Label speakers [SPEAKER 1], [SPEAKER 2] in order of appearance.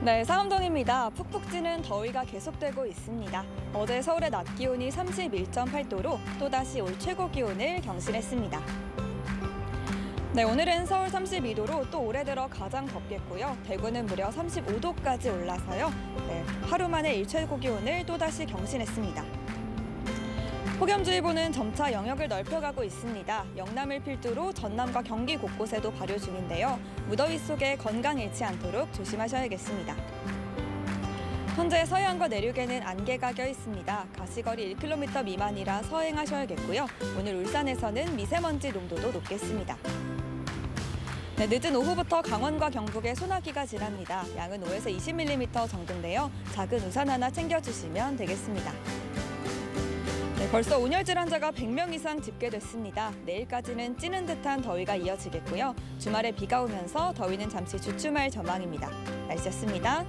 [SPEAKER 1] 네, 상암동입니다. 푹푹 찌는 더위가 계속되고 있습니다. 어제 서울의 낮 기온이 31.8도로 또다시 올 최고 기온을 경신했습니다. 네, 오늘은 서울 32도로 또 올해 들어 가장 덥겠고요. 대구는 무려 35도까지 올라서요. 네, 하루 만에 일 최고 기온을 또다시 경신했습니다. 폭염주의보는 점차 영역을 넓혀가고 있습니다. 영남을 필두로 전남과 경기 곳곳에도 발효 중인데요. 무더위 속에 건강 잃지 않도록 조심하셔야겠습니다. 현재 서해안과 내륙에는 안개가 껴 있습니다. 가시거리 1km 미만이라 서행하셔야겠고요. 오늘 울산에서는 미세먼지 농도도 높겠습니다. 네, 늦은 오후부터 강원과 경북에 소나기가 지납니다. 양은 5에서 20mm 정도인데요. 작은 우산 하나 챙겨주시면 되겠습니다. 네, 벌써 온열질 환자가 100명 이상 집계됐습니다. 내일까지는 찌는 듯한 더위가 이어지겠고요. 주말에 비가 오면서 더위는 잠시 주춤할 전망입니다. 날씨였습니다.